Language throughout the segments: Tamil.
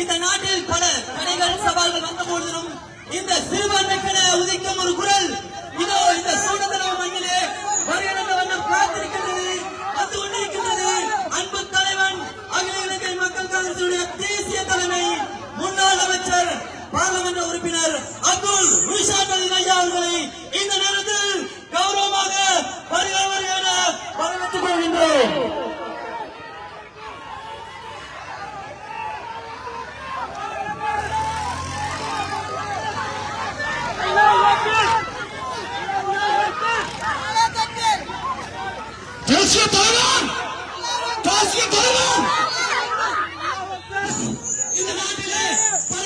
இந்த நாட்டில் பல தடைகள் சவால்கள் வந்த போதிலும் இந்த சிறுபான்மைக்கென உதிக்கும் ஒரு குரல் இதோ இந்த சூழ்நிலை மண்ணிலே வருகின்ற வண்ணம் காத்திருக்கின்றது வந்து கொண்டிருக்கின்றது. அன்பு தலைவன் அகில இலங்கை மக்கள் காங்கிரசுடைய தேசிய தலைமை முன்னாள் அமைச்சர் பாராளுமன்ற உறுப்பினர் அப்துல் ரிஷாத் ஐயா அவர்களை இந்த நேரத்தில் கௌரவமாக வருக வருக வரவேற்றுக் கொள்கின்றோம் தேசிய தலைவர் தேசிய தலைவர் இந்த நாட்டிலே பல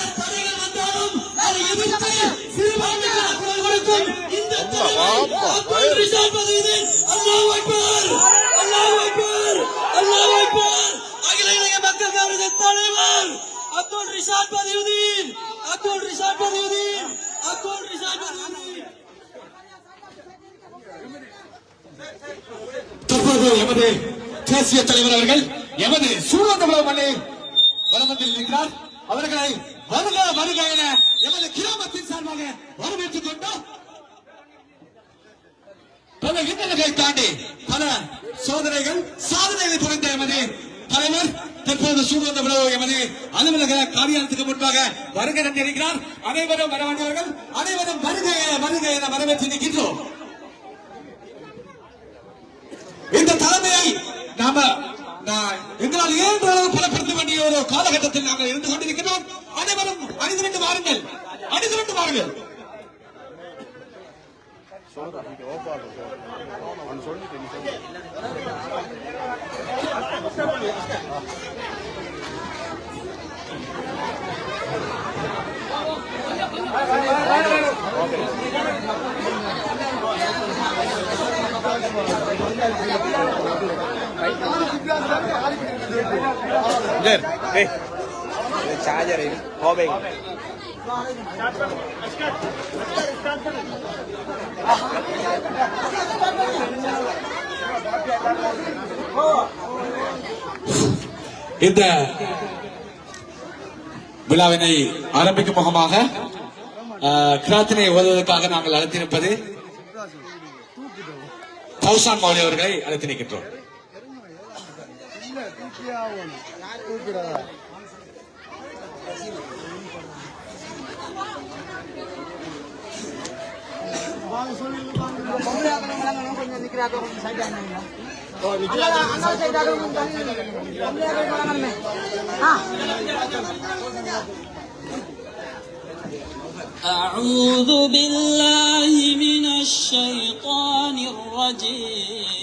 தேசிய தலைவர் அவர்கள் எமது சூழந்தமிழக மண்ணை வலம் வந்திருக்கிறார் அவர்களை வருக வருக என எமது கிராமத்தின் சார்பாக வரவேற்றுக் கொண்டோம். பல இன்னல்களை தாண்டி பல சோதனைகள் சாதனைகளை புரிந்த எமது தலைவர் தற்போது சூழ்நிலை எமது அலுவலக காரியாலயத்துக்கு முன்பாக வருகை தந்திருக்கிறார். அனைவரும் வரவேண்டவர்கள் அனைவரும் வருக என வருக என வரவேற்று நிற்கின்றோம். இந்த தலைமையை நாம எங்களால் இயன்ற அளவு பலப்படுத்த வேண்டிய ஒரு காலகட்டத்தில் நாங்கள் இருந்து கொண்டிருக்கிறோம். அனைவரும் அணிதிரண்டு வாருங்கள். அணிதிரண்டு வாருங்கள். Jer, சார்ஜர் கோபை இந்த விழாவினை ஆரம்பிக்கும் முகமாக அஹ், கிராத்தினை ஓதுவதற்காக நாங்கள் அழைத்திருப்பது கௌசான் மௌலி அவர்களை அழைத்து நிற்கின்றோம். أعوذ بالله من الشيطان الرجيم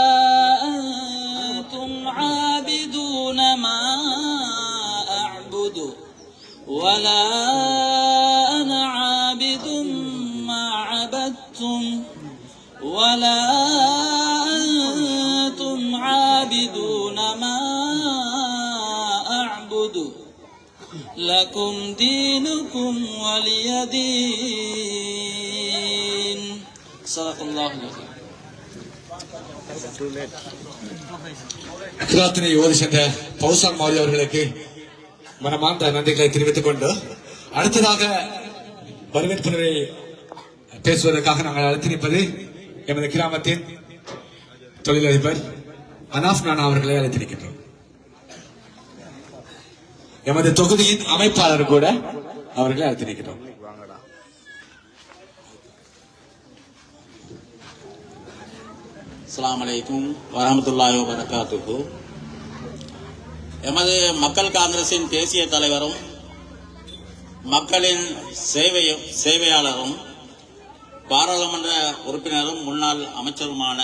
ولا أنا عابد ما عبدتم ولا أنتم عابدون ما أعبد لكم دينكم ولي دين صدق الله العظيم கிராத்தினை ஓதி சென்ற பௌசான் மௌலி அவர்களுக்கு மனமார்ந்த நன்றிகளை தெரிவித்துக் கொண்டு அடுத்ததாக வரவேற்புரை பேசுவதற்காக நாங்கள் அழைத்திருப்பது எமது கிராமத்தின் தொழிலதிபர் அனாஃப் நானா அவர்களை அழைத்திருக்கின்றோம். எமது தொகுதியின் அமைப்பாளர் கூட அவர்களை அழைத்திருக்கிறோம் நிற்கின்றோம் அஸ்ஸலாமு அலைக்கும் வரஹ்மத்துல்லாஹி எமது மக்கள் காங்கிரசின் தேசிய தலைவரும் மக்களின் சேவை சேவையாளரும் பாராளுமன்ற உறுப்பினரும் முன்னாள் அமைச்சருமான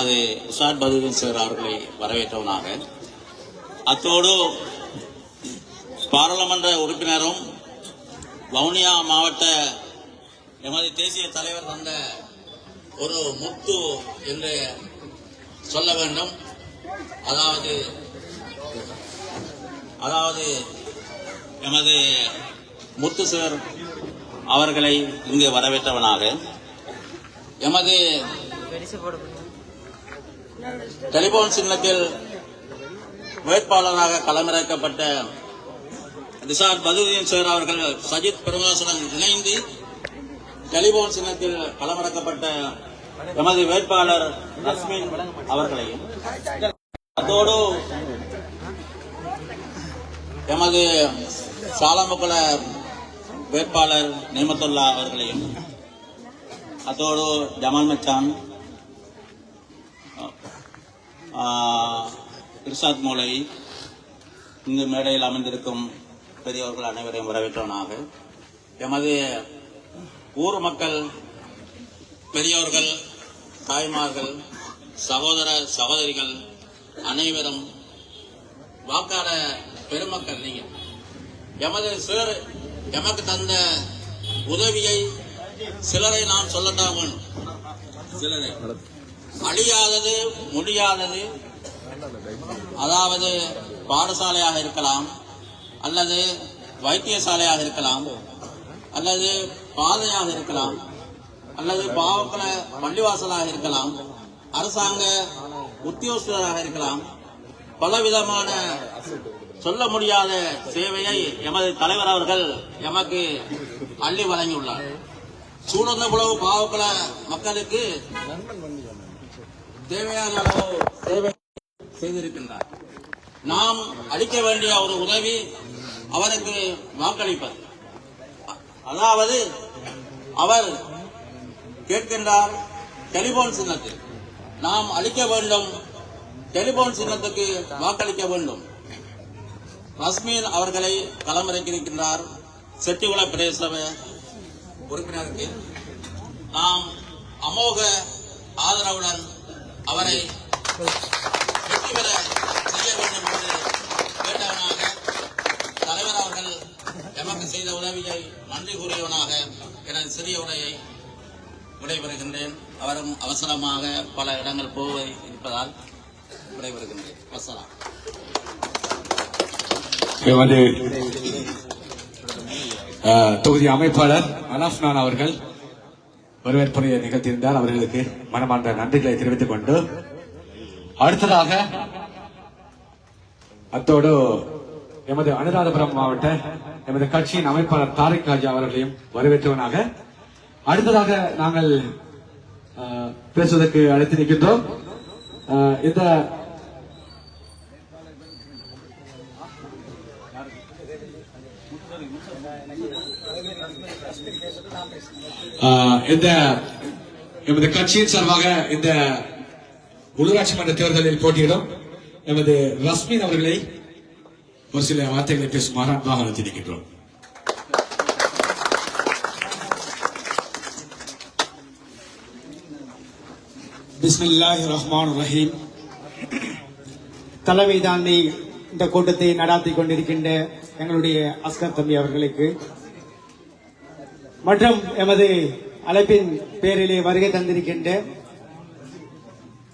அது உசாட் பதுவின் சார் அவர்களை வரவேற்றவனாக. அத்தோடு பாராளுமன்ற உறுப்பினரும் வவுனியா மாவட்ட எமது தேசிய தலைவர் தந்த ஒரு முத்து என்று சொல்ல வேண்டும். அதாவது அதாவது எமது முத்து சார் அவர்களை இங்கு வரவேற்றவனாக எமது டெலிபோன் சின்னத்தில் வேட்பாளராக களமிறக்கப்பட்ட ரிசார்ட் பதுதீன் சார் அவர்கள் சஜித் பிரகாசுடன் இணைந்து டெலிபோன் சின்னத்தில் களமிறக்கப்பட்ட எமது வேட்பாளர் லக்ஷ்மின் அவர்களையும் அதோடு எமது சாலமுகுல வேட்பாளர் நேமத்துல்லா அவர்களையும் அதோடு ஜமால் மச்சான் ஆஹ், இர்ஷாத் மௌலவி இங்கு மேடையில் அமைந்திருக்கும் பெரியவர்கள் அனைவரையும் வரவேற்றவனாக எமது ஊர் மக்கள் பெரியோர்கள் தாய்மார்கள் சகோதர சகோதரிகள் அனைவரும் வாக்காள பெருமக்கள் நீங்க. எமது சிலர் எமக்கு தந்த உதவியை சிலரை நான் வேணும். சிலரை. அழியாதது முடியாதது அதாவது பாடசாலையாக இருக்கலாம் அல்லது வைத்தியசாலையாக இருக்கலாம் அல்லது பாதையாக இருக்கலாம் அல்லது பாவக்கல பள்ளிவாசலாக இருக்கலாம் அரசாங்க உத்தியோகஸ்தராக இருக்கலாம் பலவிதமான சொல்ல முடியாத சேவையை எமது தலைவர் அவர்கள் எமக்கு அள்ளி வழங்கியுள்ளார். சூழந்தபுலவு பாவக்கல மக்களுக்கு தேவையான அளவு சேவை செய்திருக்கின்றார். நாம் அளிக்க வேண்டிய ஒரு உதவி அவருக்கு வாக்களிப்பது. அதாவது அவர் கேட்கின்றார் டெலிபோன் சின்னத்தில் நாம் அளிக்க வேண்டும் டெலிபோன் சின்னத்துக்கு வாக்களிக்க வேண்டும். ரஸ்மீன் அவர்களை களமிறக்கியிருக்கின்றார் செட்டிகுள பிரதேச உறுப்பினருக்கு நாம் அமோக ஆதரவுடன் அவரை வெற்றி பெற செய்ய வேண்டும் என்று கேட்டவனாக தலைவர் அவர்கள் எமக்கு செய்த உதவியை நன்றி கூறியவனாக எனது சிறிய உரையை விடைபெறுகின்றேன். அவரும் அவசரமாக பல இடங்கள் போவதை இருப்பதால் விடைபெறுகின்றேன். வசலாம். எமது தொகுதி அமைப்பாளர் அனாஃப்னான் அவர்கள் வரவேற்புரையை நிகழ்த்தியிருந்தார். அவர்களுக்கு மனமார்ந்த நன்றிகளை தெரிவித்துக் கொண்டு அடுத்ததாக அத்தோடு எமது அனுராதபுரம் மாவட்ட எமது கட்சியின் அமைப்பாளர் தாரிக் ராஜா அவர்களையும் வரவேற்றவனாக அடுத்ததாக நாங்கள் அஹ், பேசுவதற்கு அழைத்து நிற்கின்றோம். அஹ், இந்த இந்த எமது கட்சியின் சார்பாக இந்த உள்ளூராட்சி மன்ற தேர்தலில் போட்டியிடும் எமது ரஸ்மின் அவர்களை ஒரு சில வார்த்தைகளை பேசுமாறு அன்பாக அழைத்திருக்கின்றோம். பிஸ்மில்லாஹி ரஹ்மான் ரஹீம். தலைமை தாண்டி இந்த கூட்டத்தை நடாத்தி கொண்டிருக்கின்ற எங்களுடைய அஸ்கர் தம்பி அவர்களுக்கு மற்றும் எமது அழைப்பின் பேரிலே வருகை தந்திருக்கின்ற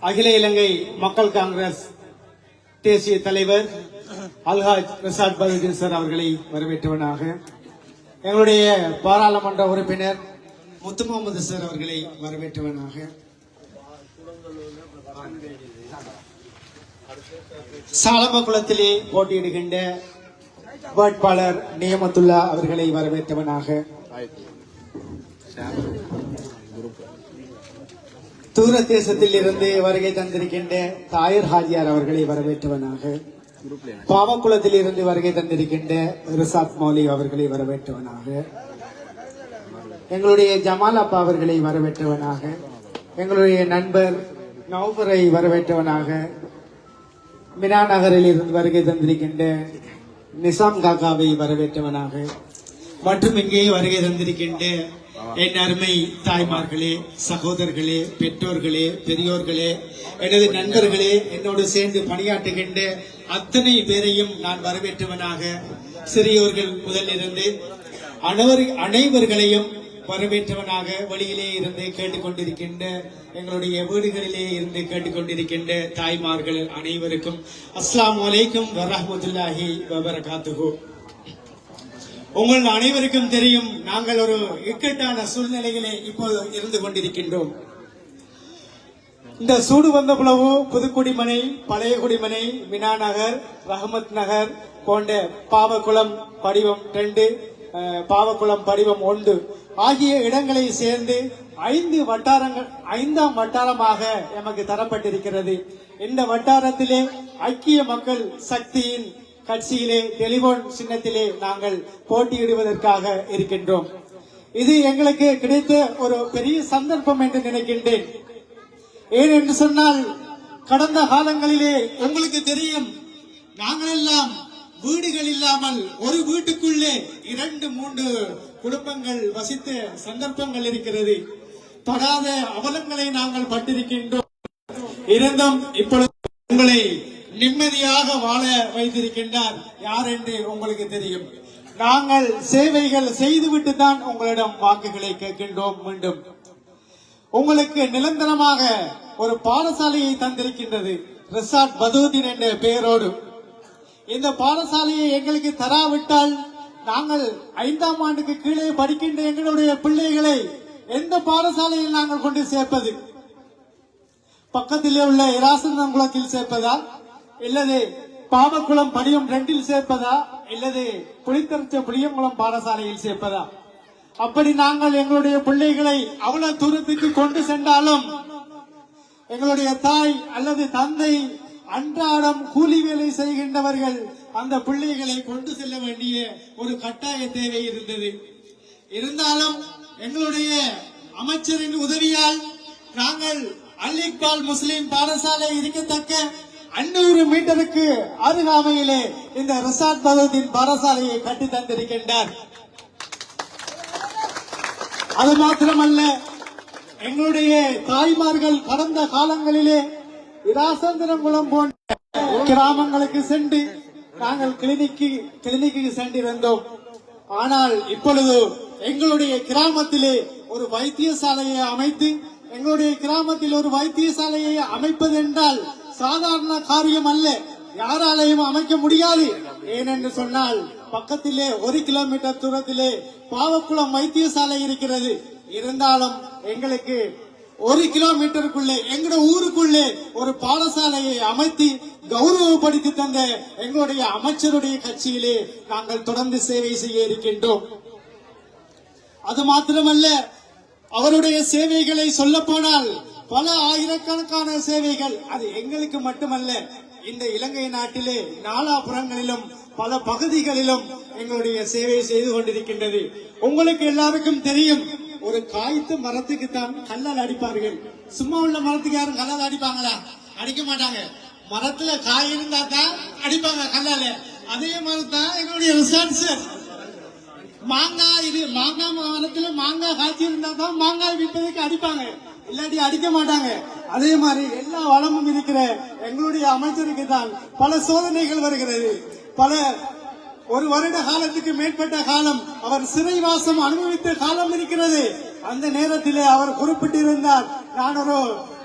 அகில இலங்கை மக்கள் காங்கிரஸ் தேசிய தலைவர் அல்ஹாஜ் பிரசாத் பதுதீன் சார் அவர்களை வரவேற்றவனாக எங்களுடைய பாராளுமன்ற உறுப்பினர் முத்து முகமது சார் அவர்களை வரவேற்றவனாக. சாலமகுளத்திலே போட்டியிடுகின்ற வேட்பாளர் நியமத்துல்லா அவர்களை வரவேற்றவனாக. தூர தேசத்தில் இருந்து வருகை தந்திருக்கின்ற தாயர் ஹாஜியார் அவர்களை வரவேற்றவனாக பாவக்குளத்தில் இருந்து வருகை தந்திருக்கின்ற ரிசாத் மௌலி அவர்களை வரவேற்றவனாக எங்களுடைய ஜமால் அப்பா அவர்களை வரவேற்றவனாக எங்களுடைய நண்பர் நவபரை வரவேற்றவனாக மினா நகரில் இருந்து வருகை தந்திருக்கின்ற நிசாம் காக்காவை வரவேற்றவனாக மற்றும் இங்கே வருகை தந்திருக்கின்ற என் அருமை தாய்மார்களே சகோதரர்களே பெற்றோர்களே பெரியோர்களே எனது நண்பர்களே என்னோடு சேர்ந்து பணியாற்றுகின்ற அத்தனை பேரையும் நான் வரவேற்றுவனாக சிறியோர்கள் முதலிருந்து அனைவர் அனைவர்களையும் வரவேற்றவனாக வழியிலே இருந்து கேட்டுக்கொண்டிருக்கின்ற எங்களுடைய வீடுகளிலே இருந்து கேட்டுக்கொண்டிருக்கின்ற தாய்மார்கள் அனைவருக்கும் அஸ்லாம் வலைக்கும் வரமத்துல்லாஹி வபரகாத்துகோ உங்கள் அனைவருக்கும் தெரியும் நாங்கள் ஒரு இக்கட்டான சூழ்நிலையிலே இப்போது இருந்து கொண்டிருக்கின்றோம். இந்த சூடு வந்த பிளவு புதுக்குடிமனை பழைய குடிமனை மினா நகர் ரஹமத் நகர் போன்ற பாவக்குளம் படிவம் ரெண்டு பாவக்குளம் படிவம் ஒன்று ஆகிய இடங்களை சேர்ந்து ஐந்து வட்டாரங்கள் ஐந்தாம் வட்டாரமாக எமக்கு தரப்பட்டிருக்கிறது. இந்த வட்டாரத்திலே ஐக்கிய மக்கள் சக்தியின் கட்சியிலே டெலிபோன் சின்னத்திலே நாங்கள் போட்டியிடுவதற்காக இருக்கின்றோம். இது எங்களுக்கு கிடைத்த ஒரு பெரிய சந்தர்ப்பம் என்று நினைக்கின்றேன். ஏன் என்று சொன்னால் கடந்த காலங்களிலே உங்களுக்கு தெரியும் நாங்கள் எல்லாம் வீடுகள் இல்லாமல் ஒரு வீட்டுக்குள்ளே இரண்டு மூன்று குடும்பங்கள் வசித்த சந்தர்ப்பங்கள் இருக்கிறது. படாத அவலங்களை நாங்கள் பட்டிருக்கின்றோம். இருந்தும் இப்பொழுது உங்களை நிம்மதியாக வாழ வைத்திருக்கின்றார். யார் என்று உங்களுக்கு தெரியும். நாங்கள் சேவைகள் செய்துவிட்டு தான் உங்களிடம் வாக்குகளை கேட்கின்றோம் மீண்டும். உங்களுக்கு நிரந்தரமாக ஒரு பாடசாலையை தந்திருக்கின்றது. ரிசார்ட் பதூதின் என்ற பெயரோடு. இந்த பாடசாலையை எங்களுக்கு தராவிட்டால் நாங்கள் ஐந்தாம் ஆண்டுக்கு கீழே படிக்கின்ற எங்களுடைய பிள்ளைகளை எந்த பாடசாலையில் நாங்கள் கொண்டு சேர்ப்பது? பக்கத்திலே உள்ள இராசந்தம் குளத்தில் சேர்ப்பதால் இல்லது. பாவக்குளம் படியம் ரெண்டில் சேர்ப்பதா? இல்லது. புளித்தரச்ச புளியங்குளம் பாடசாலையில் சேர்ப்பதா? அப்படி நாங்கள் எங்களுடைய பிள்ளைகளை அவ்வளவு தூரத்துக்கு கொண்டு சென்றாலும் எங்களுடைய தாய் அல்லது தந்தை அன்றாடம் கூலி வேலை செய்கின்றவர்கள் அந்த பிள்ளைகளை கொண்டு செல்ல வேண்டிய ஒரு கட்டாய தேவை இருந்தது. இருந்தாலும் எங்களுடைய அமைச்சரின் உதவியால் நாங்கள் அலிக்பால் முஸ்லிம் பாடசாலை இருக்கத்தக்க அன்னூறு மீட்டருக்கு அருகாமையிலே இந்த ரிசார்ட் பகுதியின் பாடசாலையை கட்டி தந்திருக்கின்றார். அது மாத்திரமல்ல எங்களுடைய தாய்மார்கள் கடந்த காலங்களிலே இராசந்திரங்குளம் போன்ற கிராமங்களுக்கு சென்று நாங்கள் கிளினிக்கு கிளினிக்கு சென்றிருந்தோம். ஆனால் இப்பொழுது எங்களுடைய கிராமத்திலே ஒரு வைத்தியசாலையை அமைத்து எங்களுடைய கிராமத்தில் ஒரு வைத்தியசாலையை அமைப்பது என்றால் சாதாரண காரியம் அல்ல. யாராலையும் அமைக்க முடியாது. ஏனென்று சொன்னால் பக்கத்திலே ஒரு கிலோமீட்டர் தூரத்திலே பாவக்குளம் வைத்தியசாலை இருக்கிறது. இருந்தாலும் எங்களுக்கு ஒரு கிலோமீட்டருக்குள்ளே எங்கட ஊருக்குள்ளே ஒரு பாடசாலையை அமைத்து கௌரவப்படுத்தி தந்த எங்களுடைய அமைச்சருடைய கட்சியிலே நாங்கள் தொடர்ந்து சேவை செய்ய இருக்கின்றோம். அது மாத்திரமல்ல அவருடைய சேவைகளை சொல்ல போனால் பல ஆயிரக்கணக்கான சேவைகள். அது எங்களுக்கு மட்டுமல்ல இந்த இலங்கை நாட்டிலே நாலாபுறங்களிலும் பல பகுதிகளிலும் எங்களுடைய சேவை செய்து கொண்டிருக்கின்றது. உங்களுக்கு எல்லாருக்கும் தெரியும் ஒரு காய்த்து மரத்துக்கு தான் கல்லால் அடிப்பார்கள். சும்மா உள்ள மரத்துக்கு யாரும் கல்லால் அடிப்பாங்களா? அடிக்க மாட்டாங்க. மரத்துல காய் இருந்தா தான் அடிப்பாங்க கல்லால. அதே மாதிரி தான் எங்களுடைய ரிசர்ச் மாங்காய் இது மாங்காய் மரத்துல மாங்காய் காய்ச்சி இருந்தா தான் மாங்காய் விற்பதுக்கு அடிப்பாங்க. இல்லாட்டி அடிக்க மாட்டாங்க. அதே மாதிரி எல்லா வளமும் இருக்கிற எங்களுடைய அமைச்சருக்கு தான் பல சோதனைகள் வருகிறது. பல ஒரு வருட காலத்துக்கு மேற்பட்ட காலம் அவர் சிறைவாசம் அனுபவித்த காலம் இருக்கிறது. அந்த நேரத்தில் அவர் குறிப்பிட்டிருந்தார். நான் ஒரு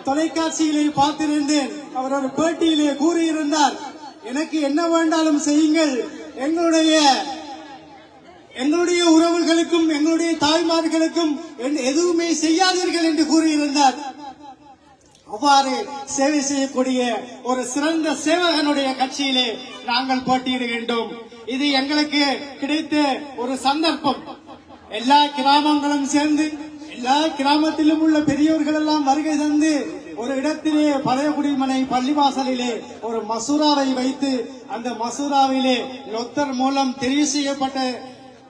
தொலைக்காட்சியிலே பார்த்திருந்தேன். அவர் ஒரு பேட்டியிலே கூறியிருந்தார். எனக்கு என்ன வேண்டாலும் செய்யுங்கள். எங்களுடைய எங்களுடைய உறவுகளுக்கும் எங்களுடைய தாய்மார்களுக்கும் என் எதுவுமே செய்யாதீர்கள் என்று கூறியிருந்தார். அவ்வாறு சேவை செய்யக்கூடிய ஒரு சிறந்த சேவகனுடைய கட்சியிலே நாங்கள் போட்டியிடுகின்றோம் இது எங்களுக்கு கிடைத்த ஒரு சந்தர்ப்பம். எல்லா கிராமங்களும் சேர்ந்து எல்லா கிராமத்திலும் உள்ள பெரியோர்கள் எல்லாம் வருகை தந்து ஒரு இடத்திலே பழைய குடிமனை பள்ளிவாசலிலே ஒரு மசூராவை வைத்து அந்த மசூராவிலே லொத்தர் மூலம் தெரிவு செய்யப்பட்ட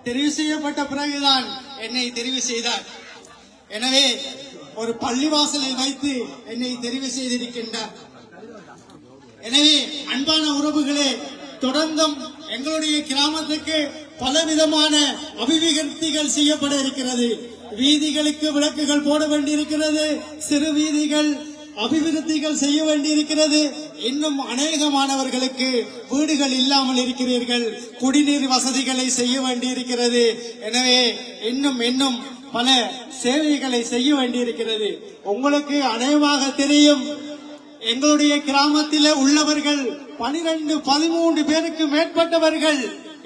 தெரிவு செய்யப்பட்ட பிறகுதான் என்னை தெரிவு செய்தார். எனவே ஒரு பள்ளிவாசலை வைத்து என்னை தெரிவு செய்திருக்கின்றார். எனவே அன்பான உறவுகளே தொடர்ந்தும் எங்களுடைய கிராமத்துக்கு பல விதமான அபிவிருத்திகள் செய்யப்பட இருக்கிறது. வீதிகளுக்கு விளக்குகள் போட வேண்டியிருக்கிறது. சிறு வீதிகள் அபிவிருத்திகள் செய்ய வேண்டியிருக்கிறது. இன்னும் அநேகமானவர்களுக்கு வீடுகள் இல்லாமல் இருக்கிறீர்கள். குடிநீர் வசதிகளை செய்ய வேண்டியிருக்கிறது. எனவே இன்னும் இன்னும் பல சேவைகளை செய்ய வேண்டியிருக்கிறது. உங்களுக்கு அநேகமாக தெரியும் எங்களுடைய கிராமத்தில் உள்ளவர்கள் பனிரெண்டு பதிமூன்று பேருக்கு மேற்பட்டவர்கள்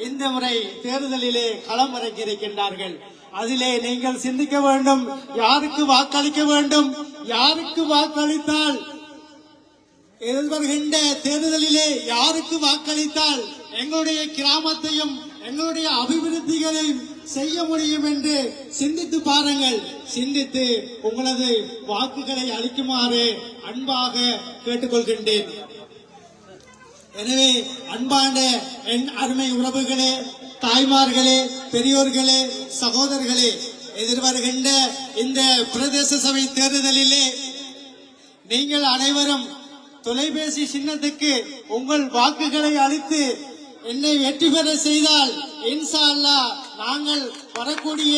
இந்த முறை தேர்தலிலே களம் இருக்கின்றார்கள் அதிலே நீங்கள் சிந்திக்க வேண்டும் யாருக்கு வாக்களிக்க வேண்டும் யாருக்கு வாக்களித்தால்? எதிர்வருகின்ற தேர்தலிலே யாருக்கு வாக்களித்தால் எங்களுடைய கிராமத்தையும் எங்களுடைய அபிவிருத்திகளையும் செய்ய முடியும் என்று சிந்தித்து பாருங்கள். சிந்தித்து உங்களது வாக்குகளை அளிக்குமாறு அன்பாக கேட்டுக்கொள்கின்றேன். எனவே அன்பான என் அருமை உறவுகளே தாய்மார்களே பெரியோர்களே சகோதரர்களே எதிர்வருகின்ற இந்த பிரதேச சபை தேர்தலிலே நீங்கள் அனைவரும் தொலைபேசி சின்னத்துக்கு உங்கள் வாக்குகளை அளித்து என்னை வெற்றி பெற செய்தால் இன்ஷா அல்லாஹ் நாங்கள் வரக்கூடிய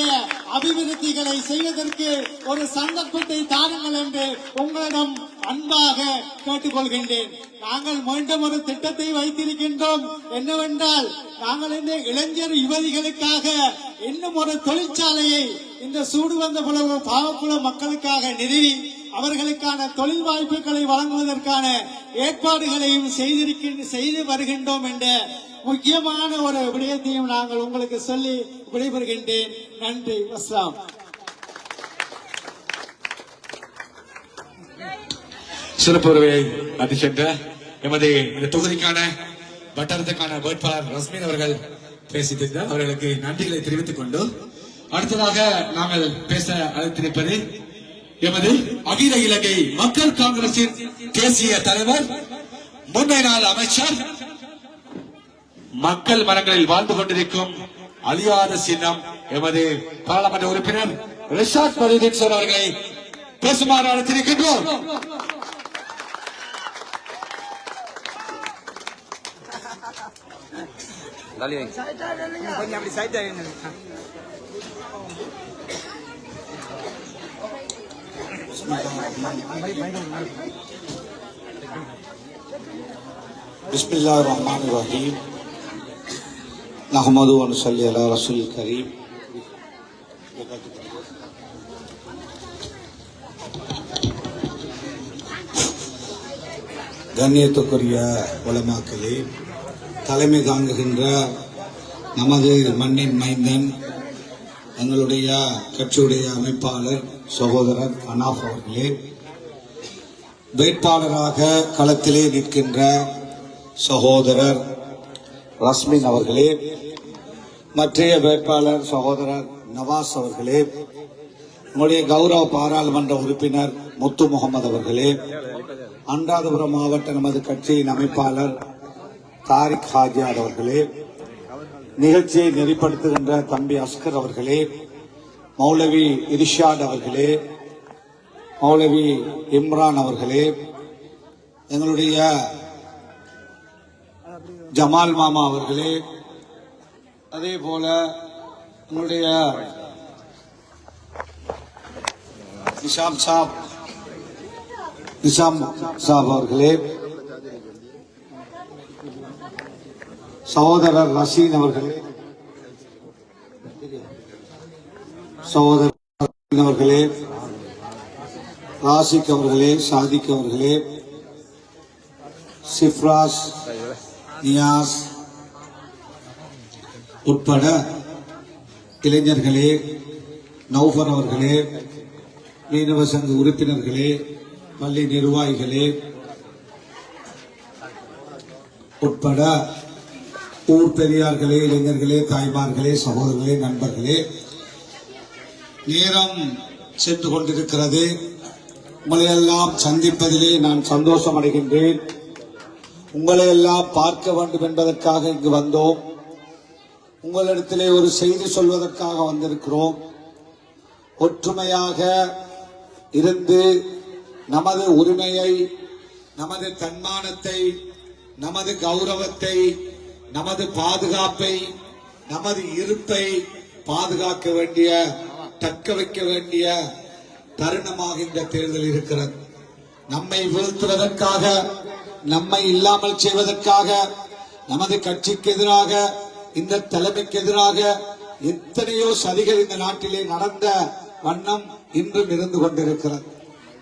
அபிவிருத்திகளை செய்வதற்கு ஒரு சந்தர்ப்பத்தை தாருங்கள் என்று உங்களிடம் அன்பாக கேட்டுக்கொள்கின்றேன். நாங்கள் மீண்டும் ஒரு திட்டத்தை வைத்திருக்கின்றோம். என்னவென்றால் நாங்கள் இந்த இளைஞர் யுவதிகளுக்காக இன்னும் ஒரு தொழிற்சாலையை இந்த சூடு வந்த புலவு பாவக்குள மக்களுக்காக நிறுவி அவர்களுக்கான தொழில் வாய்ப்புகளை வழங்குவதற்கான ஏற்பாடுகளையும் செய்திருக்கின்ற செய்து வருகின்றோம் என்ற முக்கியமான ஒரு விடயத்தையும் நாங்கள் உங்களுக்கு சொல்லி விடைபெறுகின்றேன். நன்றி. அஸ்லாம் சிறப்பு உறவை அது சென்ற எமது இந்த தொகுதிக்கான வட்டாரத்துக்கான வேட்பாளர் ரஸ்மின் அவர்கள் பேசியிருந்தார் அவர்களுக்கு நன்றிகளை தெரிவித்துக் கொண்டு அடுத்ததாக நாங்கள் பேச அழைத்திருப்பது எமது அகில இலங்கை மக்கள் காங்கிரசின் தேசிய தலைவர் முன்னாள் அமைச்சர் மக்கள் மனங்களில் வாழ்ந்து கொண்டிருக்கும் அழியாத சின்னம் எமது பாராளுமன்ற உறுப்பினர் ரிஷாத் பதீன் சார் அவர்களை பேசுமாறு அழைத்திருக்கின்றோம். தள்ளி வைங்க கொஞ்சம் அப்படி சைட் ஆகிடுங்க بسم الله الرحمن الرحيم نحمد ونصلي على رسول الكريم கண்ணியத்துக்குரிய உலமாக்களே தலைமை தாங்குகின்ற நமது மண்ணின் மைந்தன் எங்களுடைய கட்சியுடைய அமைப்பாளர் சகோதரர் அனாப் அவர்களே வேட்பாளராக களத்திலே நிற்கின்ற சகோதரர் ரஸ்மின் அவர்களே மற்றைய வேட்பாளர் சகோதரர் நவாஸ் அவர்களே உங்களுடைய கௌரவ பாராளுமன்ற உறுப்பினர் முத்து முகமது அவர்களே அன்றாதபுரம் மாவட்ட நமது கட்சியின் அமைப்பாளர் தாரிக் ஹாஜியார் அவர்களே நிகழ்ச்சியை நெறிப்படுத்துகின்ற தம்பி அஸ்கர் அவர்களே மௌலவி இரிஷாட் அவர்களே மௌலவி இம்ரான் அவர்களே எங்களுடைய ஜமால் மாமா அவர்களே அதே போல எங்களுடைய நிஷாம் சாப் நிஷாம் சாப் அவர்களே சகோதரர் ரசீன் அவர்களே. சகோதரர் அவர்களே ராசிக் அவர்களே சாதிக் அவர்களே சிப்ராஸ் நியாஸ் உட்பட இளைஞர்களே நௌஃபர் அவர்களே மீனவ சங்க உறுப்பினர்களே பள்ளி நிர்வாகிகளே உட்பட ஊர் பெரியார்களே இளைஞர்களே தாய்மார்களே சகோதரர்களே நண்பர்களே நேரம் சென்று கொண்டிருக்கிறது. உங்களையெல்லாம் சந்திப்பதிலே நான் சந்தோஷம் அடைகின்றேன். உங்களையெல்லாம் பார்க்க வேண்டும் என்பதற்காக இங்கு வந்தோம். உங்களிடத்திலே ஒரு செய்தி சொல்வதற்காக வந்திருக்கிறோம். ஒற்றுமையாக இருந்து நமது உரிமையை நமது தன்மானத்தை நமது கௌரவத்தை நமது பாதுகாப்பை நமது இருப்பை பாதுகாக்க வேண்டிய தக்க வைக்க வேண்டிய தருணமாக இந்த தேர்தல் இருக்கிறது. நம்மை வீழ்த்துவதற்காக நம்மை இல்லாமல் செய்வதற்காக நமது கட்சிக்கு எதிராக இந்த தலைமைக்கு எதிராக எத்தனையோ சதிகள் இந்த நாட்டிலே நடந்த வண்ணம் இன்றும் இருந்து கொண்டிருக்கிறது.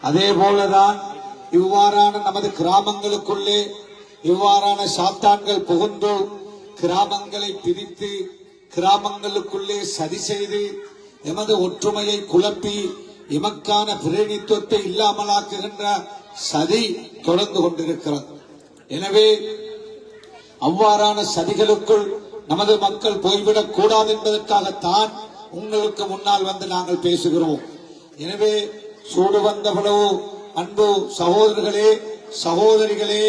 அதே போலதான் இவ்வாறான நமது கிராமங்களுக்குள்ளே இவ்வாறான சாத்தான்கள் புகுந்து கிராமங்களை பிரித்து கிராமங்களுக்குள்ளே சதி செய்து எமது ஒற்றுமையை குழப்பி எமக்கான பிரதிநிதித்துவத்தை இல்லாமலாக்குகின்ற சதி தொடர்ந்து கொண்டிருக்கிறது. எனவே அவ்வாறான சதிகளுக்குள் நமது மக்கள் போய்விடக் கூடாது என்பதற்காகத்தான் உங்களுக்கு முன்னால் வந்து நாங்கள் பேசுகிறோம். எனவே சூடு வந்தவளோ அன்பு சகோதரர்களே சகோதரிகளே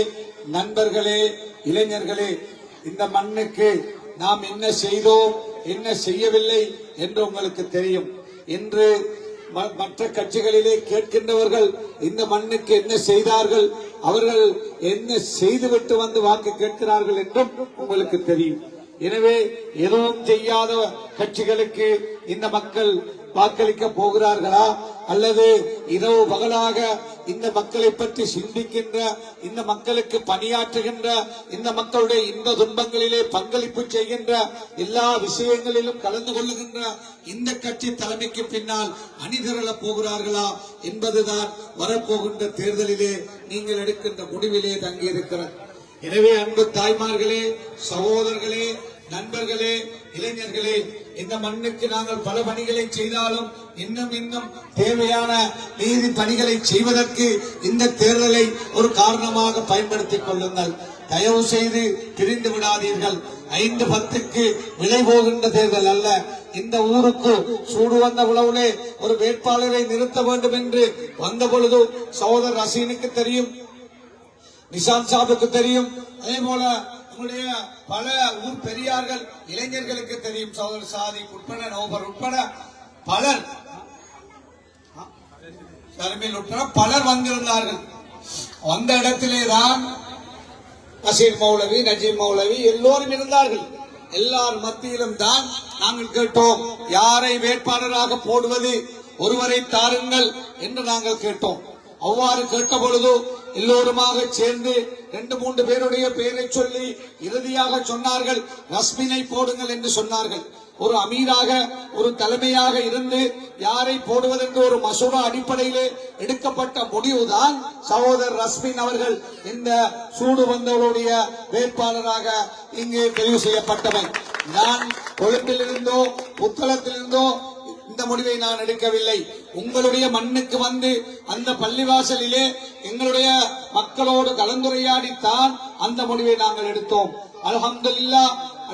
நண்பர்களே இளைஞர்களே இந்த மண்ணுக்கு நாம் என்ன செய்தோம் என்ன செய்யவில்லை என்று உங்களுக்கு தெரியும். இன்று ம- மற்ற கட்சிகளிலே கேட்கின்றவர்கள் இந்த மண்ணுக்கு என்ன செய்தார்கள் அவர்கள் என்ன செய்துவிட்டு வந்து வாக்கு கேட்கிறார்கள் என்றும் உங்களுக்கு தெரியும். எனவே எதுவும் செய்யாத கட்சிகளுக்கு இந்த மக்கள் வாக்களிக்க போகிறார்களா? அல்லது இரவு பகலாக இந்த மக்களை பற்றி சிந்திக்கின்ற இந்த மக்களுக்கு பணியாற்றுகின்ற இந்த மக்களுடைய இந்த துன்பங்களிலே பங்களிப்பு செய்கின்ற எல்லா விஷயங்களிலும் கலந்து கொள்ளுகின்ற இந்த கட்சி தலைமைக்கு பின்னால் அணிதிரளப் போகிறார்களா என்பதுதான் வரப்போகின்ற தேர்தலிலே நீங்கள் எடுக்கின்ற முடிவிலே தங்கியிருக்கிறது. எனவே அன்பு தாய்மார்களே சகோதரர்களே நண்பர்களே இளைஞர்களே இந்த மண்ணுக்கு நாங்கள் பல பணிகளை செய்தாலும் இன்னும் இன்னும் தேவையான நீதி பணிகளை செய்வதற்கு இந்த தேர்தலை ஒரு காரணமாக பயன்படுத்திக் கொள்ளுங்கள். தயவு செய்து பிரிந்து விடாதீர்கள். ஐந்து பத்துக்கு விலை போகின்ற தேர்தல் அல்ல. இந்த ஊருக்கு சூடு வந்த உழவுலே ஒரு வேட்பாளரை நிறுத்த வேண்டும் என்று வந்த பொழுது சகோதரர் ரசீனுக்கு தெரியும் நிஷாந்த் சாபுக்கு தெரியும். அதே போல உங்களுடைய பல ஊர் பெரியார்கள் இளைஞர்களுக்கு தெரியும் சகோதரர் சாதி உட்பட நோபர் உட்பட பலர். தலைமையில் உட்பட பலர் வந்திருந்தார்கள். வந்த இடத்திலே தான் நசீர் மௌலவி நஜீப் மௌலவி எல்லோரும் இருந்தார்கள். எல்லார் மத்தியிலும் தான் நாங்கள் கேட்டோம் யாரை வேட்பாளராக போடுவது ஒருவரை தாருங்கள் என்று நாங்கள் கேட்டோம். அவ்வாறு கேட்ட பொழுது எல்லோருமாக சேர்ந்து ரெண்டு மூன்று பேருடைய பெயரை சொல்லி இறுதியாக சொன்னார்கள் ரஸ்மினை போடுங்கள் என்று சொன்னார்கள். ஒரு அமீராக ஒரு தலைமையாக இருந்து யாரை போடுவதென்று ஒரு மசோதா அடிப்படையிலே எடுக்கப்பட்ட முடிவுதான் சகோதரர் ரஸ்மின் அவர்கள் இந்த சூடு வந்தவருடைய வேட்பாளராக இங்கே தெரிவு செய்யப்பட்டவர் நான் கொழும்பிலிருந்தோ புத்தளத்திலிருந்தோ இந்த முடிவை நான் எடுக்கவில்லை. உங்களுடைய மண்ணுக்கு வந்து அந்த பள்ளிவாசலிலே எங்களுடைய மக்களோடு கலந்துரையாடித்தான் அந்த முடிவை நாங்கள் எடுத்தோம். அலமதுல்லா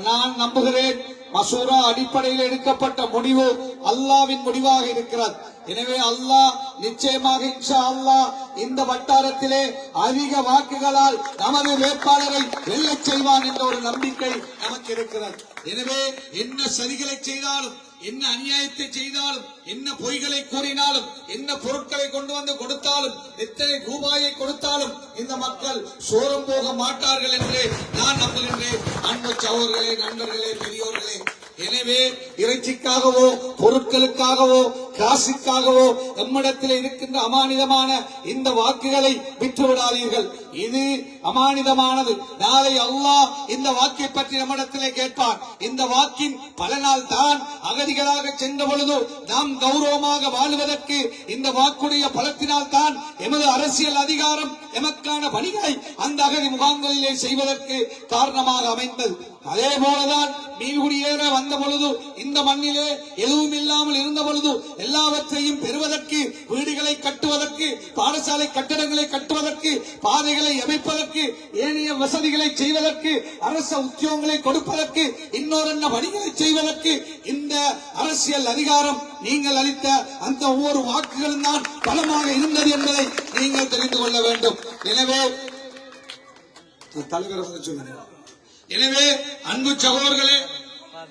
நான் நம்புகிறேன் மசூரா அடிப்படையில் எடுக்கப்பட்ட முடிவு அல்லாவின் முடிவாக இருக்கிறது. எனவே அல்லாஹ் நிச்சயமாக இன்ஷா அல்லாஹ் இந்த வட்டாரத்திலே அதிக வாக்குகளால் நமது வேட்பாளரை வெல்லச் செய்வான் என்ற ஒரு நம்பிக்கை நமக்கு இருக்கிறது. எனவே என்ன சதிகளை செய்தாலும் என்ன அநியாயத்தை செய்தாலும் என்ன பொய்களை கூறினாலும் என்ன பொருட்களை கொண்டு வந்து கொடுத்தாலும் எத்தனை ரூபாயை கொடுத்தாலும் இந்த மக்கள் சோரம் போக மாட்டார்கள் என்று நான் நம்புகின்றேன். அன்பு சகோதரர்களே நண்பர்களே பெரியோர்களே எனவே இறைச்சிக்காகவோ பொருட்களுக்காகவோ காசுக்காகவோ நம்மிடத்தில் இருக்கின்ற அமானிதமான இந்த வாக்குகளை விற்று விடாதீர்கள் இது அமானிதமானது. நாளை அல்லாஹ் இந்த வாக்கை பற்றி நம்மிடத்திலே கேட்பார் இந்த வாக்கின் பலனால் தான் அகதிகளாக சென்ற பொழுது நாம் கௌரவமாக வாழ்வதற்கு இந்த வாக்குடைய பலத்தினால் தான் எமது அரசியல் அதிகாரம் எமக்கான பணிகளை அந்த அகதி முகாம்களிலே செய்வதற்கு காரணமாக அமைந்தது. அதே போலதான் மீன்குடியேற வந்த பொழுது இந்த மண்ணிலே எதுவும் இல்லாமல் இருந்த பொழுது எல்லாவற்றையும் பெறுவதற்கு வீடுகளை கட்டுவதற்கு பாடசாலை கட்டடங்களை கட்டுவதற்கு பாதைகளை அமைப்பதற்கு ஏனைய வசதிகளை செய்வதற்கு அரச உத்தியோகங்களை கொடுப்பதற்கு இன்னொரு பணிகளை செய்வதற்கு இந்த அரசியல் அதிகாரம் நீங்கள் அளித்த அந்த ஒவ்வொரு வாக்குகளும் தான் பலமாக இருந்தது என்பதை நீங்கள் தெரிந்து கொள்ள வேண்டும். எனவே தலைவர் எனவே அன்பு சகோதர்களே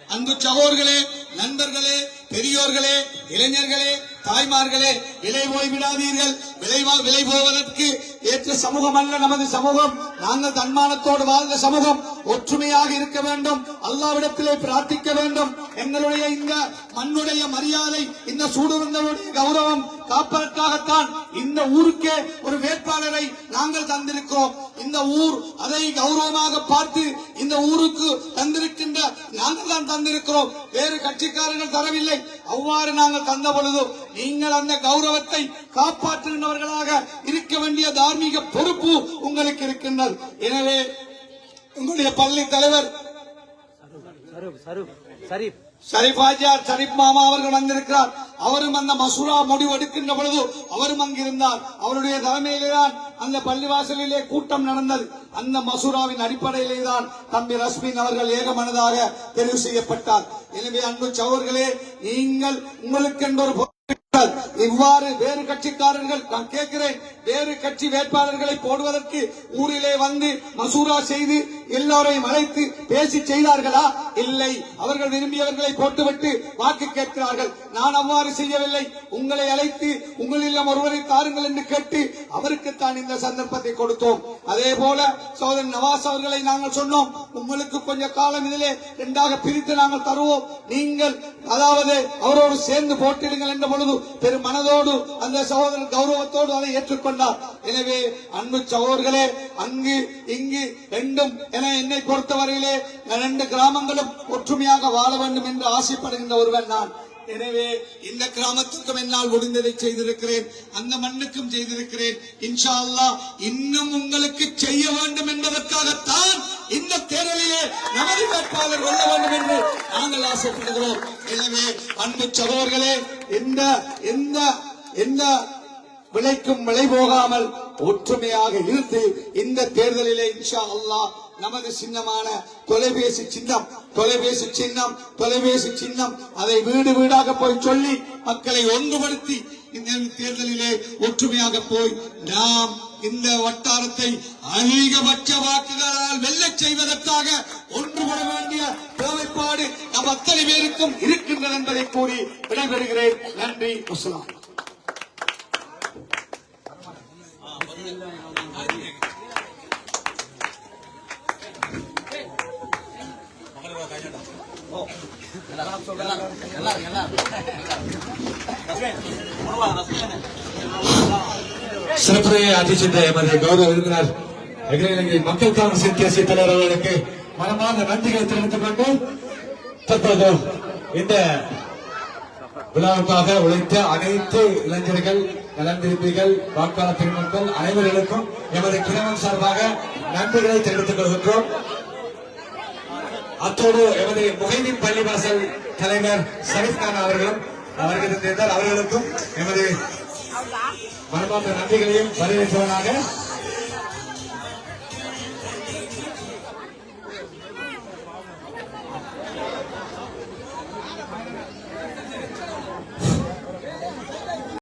அன்பு சகோதர்களே நண்பர்களே பெரியோர்களே இளைஞர்களே தாய்மார்களே விலை போய் விடாதீர்கள் விளைவா விலை போவதற்கு ஏற்ற சமூகம் அல்ல நமது சமூகம். நாங்கள் தன்மானத்தோடு வாழ்ந்த சமூகம். ஒற்றுமையாக இருக்க வேண்டும். அல்லாவிடத்திலே பிரார்த்திக்க வேண்டும். எங்களுடைய இந்த மண்ணுடைய மரியாதை இந்த சூடுவங்களுடைய கௌரவம் காப்பதற்காகத்தான் இந்த ஊருக்கே ஒரு வேட்பாளரை நாங்கள் தந்திருக்கிறோம். இந்த ஊர் அதை கௌரவமாக பார்த்து இந்த ஊருக்கு தந்திருக்கின்ற நாங்கள் தான் தந்திருக்கிறோம். வேறு கட்சிக்காரர்கள் தரவில்லை. அவ்வாறு நாங்கள் தந்த பொழுது நீங்கள் அந்த கௌரவத்தை காப்பாற்றுகின்றவர்களாக இருக்க வேண்டிய தார்மீக பொறுப்பு உங்களுக்கு இருக்கின்றது. எனவே உங்களுடைய பள்ளி தலைவர் சரி சரிபாஜியார் ஷரீப் மாமா அவர்கள் வந்திருக்கிறார். அவரும் அந்த மசூரா முடிவு எடுக்கின்ற பொழுது அவரும் அங்கிருந்தார். அவருடைய தலைமையிலேதான் அந்த பள்ளிவாசலிலே கூட்டம் நடந்தது. அந்த மசூராவின் அடிப்படையிலே தான் தம்பி ரஸ்மின் அவர்கள் ஏகமனதாக தெரிவு செய்யப்பட்டார். எனவே அன்பு சவர்களே நீங்கள் உங்களுக்கென்ற ஒரு பொறுப்பு இவ்வாறு வேறு கட்சிக்காரர்கள் நான் கேட்கிறேன் வேறு கட்சி வேட்பாளர்களை போடுவதற்கு ஊரிலே வந்து மசூரா செய்து எல்லோரையும் அழைத்து பேசி செய்தார்களா? இல்லை. அவர்கள் விரும்பியவர்களை போட்டுவிட்டு வாக்கு கேட்கிறார்கள். நான் அவ்வாறு செய்யவில்லை. உங்களை அழைத்து உங்களிடம் ஒருவரை தாருங்கள் என்று கேட்டு அவருக்கு தான் இந்த சந்தர்ப்பத்தை கொடுத்தோம். அதே போல சோதரன் நவாஸ் அவர்களை நாங்கள் சொன்னோம் உங்களுக்கு கொஞ்ச காலம் இதிலே இரண்டாக பிரித்து நாங்கள் தருவோம். நீங்கள் அதாவது அவரோடு சேர்ந்து போட்டிடுங்கள் என்ற பொழுது பெரும் மனதோடு அந்த சகோதரன் கௌரவத்தோடு அதை ஏற்றுக்கொண்டார். எனவே அன்பு சகோதர்களே அங்கு இங்கு ரெண்டும் என என்னை பொறுத்தவரையிலே ரெண்டு கிராமங்களும் ஒற்றுமையாக வாழ வேண்டும் என்று ஆசைப்படுகின்ற ஒருவன் நான். எனவே இந்த கிராமத்துக்கும் என்னால் முடிந்ததை செய்திருக்கிறேன். அந்த மண்ணுக்கும் செய்திருக்கிறேன். இன்ஷா அல்லாஹ் இன்னும் உங்களுக்கு செய்ய வேண்டும் என்பதற்காகத்தான் இந்த தேர்தலிலே நமது வேட்பாளர் வெல்ல வேண்டும் என்று நாங்கள் ஆசைப்படுகிறோம். எனவே அன்பு சகோதரர்களே எந்த எந்த எந்த விளைக்கும் விளை போகாமல் ஒற்றுமையாக இருந்து இந்த தேர்தலிலே இன்ஷா அல்லாஹ் நமது சின்னமான தொலைபேசி சின்னம் தொலைபேசி சின்னம் தொலைபேசி சின்னம் அதை வீடு வீடாக போய் சொல்லி மக்களை ஒன்றுபடுத்தி இந்த தேர்தலிலே ஒற்றுமையாக போய் நாம் இந்த வட்டாரத்தை அதிகபட்ச வாக்குகளால் வெல்ல செய்வதற்காக ஒன்றுபட வேண்டிய தேவைப்பாடு நம் அத்தனை பேருக்கும் இருக்கின்றன என்பதை கூறி விடைபெறுகிறேன். நன்றி அஸ்ஸலாம் சிறப்புரையை ஆற்றி சென்ற எமது கௌரவ விருந்தினர் அகில இலங்கை மக்கள் காங்கிரஸ் தேசிய தலைவர் அவர்களுக்கு மனமார்ந்த நன்றிகளை தெரிவித்துக் கொண்டு தற்போது இந்த விழாவுக்காக உழைத்த அனைத்து இளைஞர்கள் நலந்திருப்பிகள் வாக்காளர் பெருமக்கள் அனைவர்களுக்கும் எமது கிராமம் சார்பாக நன்றிகளை தெரிவித்துக் கொள்கின்றோம். அத்தோடு எமது முகைதீன் பள்ளிவாசல் தலைவர் சரீப் கான் அவர்களும் வருகிறந்தார் அவர்களுக்கும் எமது மனமார்ந்த நன்றிகளையும் வரவேற்பவனாக